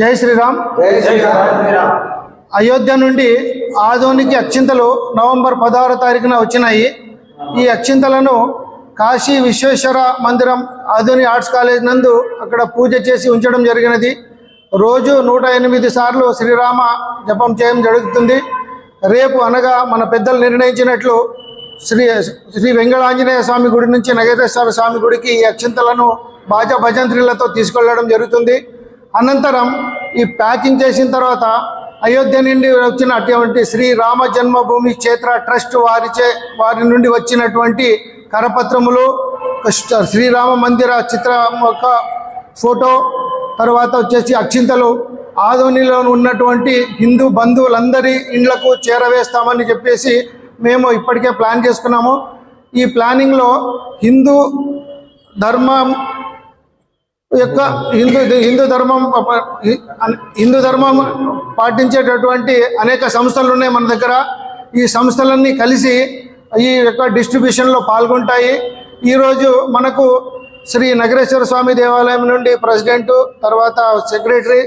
జై శ్రీరామ్. అయోధ్య నుండి ఆదోనికి అక్షింతలు నవంబర్ పదహారో తారీఖున వచ్చినాయి. ఈ అక్షింతలను కాశీ విశ్వేశ్వర మందిరం ఆధుని ఆర్ట్స్ కాలేజ్ నందు అక్కడ పూజ చేసి ఉంచడం జరిగినది. రోజు నూట ఎనిమిది సార్లు శ్రీరామ జపం చేయడం జరుగుతుంది. రేపు అనగా మన పెద్దలు నిర్ణయించినట్లు శ్రీ శ్రీ వెంకటాంజనేయ స్వామి గుడి నుంచి నగరేశ్వర స్వామి గుడికి ఈ అక్షింతలను బాజా భజంత్రిలతో తీసుకెళ్ళడం జరుగుతుంది. అనంతరం ఈ ప్యాకింగ్ చేసిన తర్వాత అయోధ్య నుండి వచ్చిన అటువంటి శ్రీ రామ జన్మభూమి క్షేత్ర ట్రస్ట్ వారిచే వారి నుండి వచ్చినటువంటి కరపత్రములు శ్రీరామ మందిర చిత్రం యొక్క ఫోటో తర్వాత వచ్చేసి అక్షింతలు ఆదోనిలో ఉన్నటువంటి హిందూ బంధువులందరి ఇండ్లకు చేరవేస్తామని చెప్పేసి మేము ఇప్పటికే ప్లాన్ చేసుకున్నాము. ఈ ప్లానింగ్లో హిందూ ధర్మం యొక్క హిందూ హిందూ ధర్మం హిందూ ధర్మం పాటించేటటువంటి అనేక సంస్థలు ఉన్నాయి మన దగ్గర. ఈ సంస్థలన్నీ కలిసి ఈ యొక్క డిస్ట్రిబ్యూషన్లో పాల్గొంటాయి. ఈరోజు మనకు శ్రీ నగరేశ్వర స్వామి దేవాలయం నుండి ప్రెసిడెంట్ తర్వాత సెక్రటరీ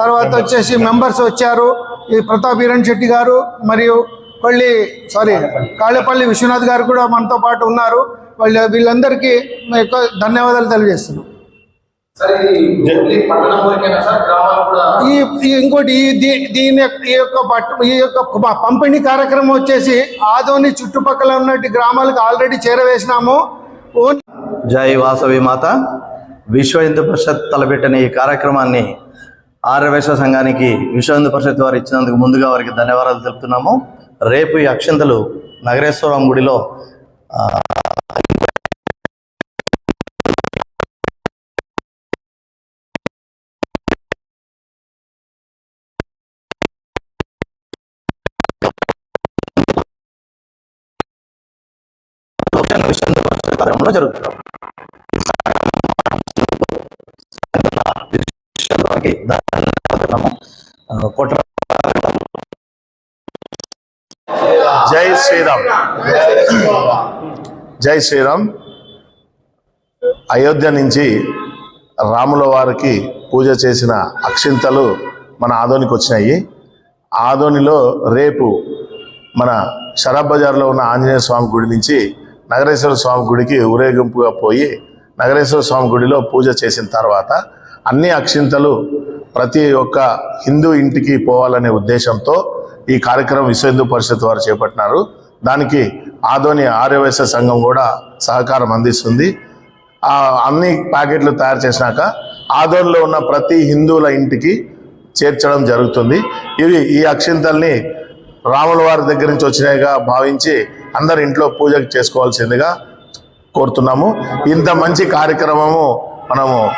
తర్వాత వచ్చేసి మెంబర్స్ వచ్చారు. ఈ ప్రతాప్ హిరణ్ శెట్టి గారు మరియు కొల్లి సారీ కాళేపల్లి విశ్వనాథ్ గారు కూడా మనతో పాటు ఉన్నారు. వాళ్ళ వీళ్ళందరికీ యొక్క ధన్యవాదాలు తెలియజేస్తున్నాం. ఈ ఇంకోటి దీని యొక్క ఈ యొక్క పట్టు ఈ యొక్క పంపిణీ కార్యక్రమం వచ్చేసి ఆదోని చుట్టుపక్కల ఉన్నటి గ్రామాలకు ఆల్రెడీ చేరవేసినాము. జై వాసవి మాత. విశ్వ హిందూ పరిషత్ తలపెట్టిన ఈ కార్యక్రమాన్ని ఆర్యవైశ్వ సంఘానికి విశ్వ హిందూ పరిషత్ వారు ఇచ్చినందుకు ముందుగా వారికి ధన్యవాదాలు తెలుపుతున్నాము. రేపు ఈ అక్షంతలు నగరేశ్వరం గుడిలో ఆ, విశ్వ హిందూ జరుగుతుంది జై శ్రీరామ్. జై శ్రీరామ్. అయోధ్య నుంచి రాముల వారికి పూజ చేసిన అక్షింతలు మన ఆదోనికి వచ్చినాయి. ఆదోనిలో రేపు మన షరాబ్ బజార్లో ఉన్న ఆంజనేయ స్వామి గుడి నుంచి నగరేశ్వర స్వామి గుడికి ఊరేగింపుగా పోయి నగరేశ్వర స్వామి గుడిలో పూజ చేసిన తర్వాత అన్ని అక్షింతలు ప్రతి ఒక్క హిందూ ఇంటికి పోవాలనే ఉద్దేశంతో ఈ కార్యక్రమం విశ్వ హిందూ పరిషత్ వారు చేపట్టినారు. దానికి ఆదోని ఆర్యవైశ్య సంఘం కూడా సహకారం అందిస్తుంది. అన్ని ప్యాకెట్లు తయారు చేసినాక ఆదోన్లో ఉన్న ప్రతి హిందువుల ఇంటికి చేర్చడం జరుగుతుంది. ఇవి ఈ అక్షింతల్ని రాముల వారి దగ్గర నుంచి వచ్చినాయిగా భావించి అందరి ఇంట్లో పూజ చేసుకోవాల్సిందిగా కోరుతున్నాము. ఇంత మంచి కార్యక్రమము మనము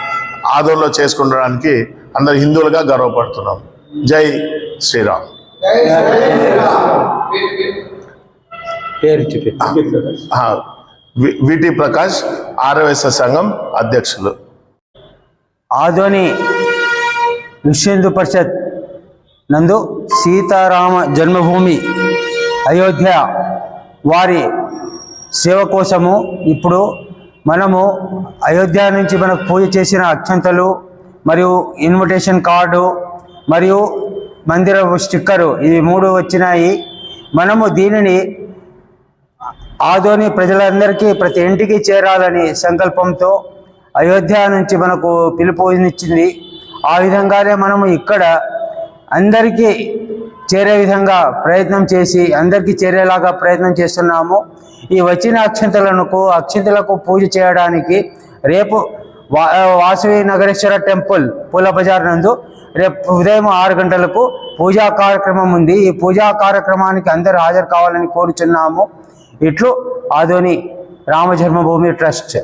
ఆదరణలో చేసుకుండడానికి అందరు హిందువులుగా గర్వపడుతున్నాం. జై శ్రీరామ్. విటి ప్రకాష్ ఆర్యవైశ్య సంఘం అధ్యక్షులు. ఆదోని విశ్వ హిందూ పరిషత్ నందు సీతారామ జన్మభూమి అయోధ్య వారి సేవ కోసము ఇప్పుడు మనము అయోధ్య నుంచి మనకు పూజ చేసిన అక్షంతలు మరియు ఇన్విటేషన్ కార్డు మరియు మందిర స్టిక్కరు ఇవి మూడు వచ్చినాయి. మనము దీనిని ఆదోని ప్రజలందరికీ ప్రతి ఇంటికి చేరాలని సంకల్పంతో అయోధ్య నుంచి మనకు పిలుపునిచ్చింది ఆ విధంగానే మనము ఇక్కడ అందరికీ చేరే విధంగా ప్రయత్నం చేసి అందరికీ చేరేలాగా ప్రయత్నం చేస్తున్నాము. ఈ వచ్చిన అక్షంతలకు అక్షంతలకు పూజ చేయడానికి రేపు వా వాసవి నగరేశ్వర టెంపుల్ పూల బజార్ నందు రేపు ఉదయం ఆరు గంటలకు పూజా కార్యక్రమం ఉంది. ఈ పూజా కార్యక్రమానికి అందరూ హాజరు కావాలని కోరుచున్నాము. ఇట్లు ఆధోని రామ జన్మభూమి ట్రస్ట్.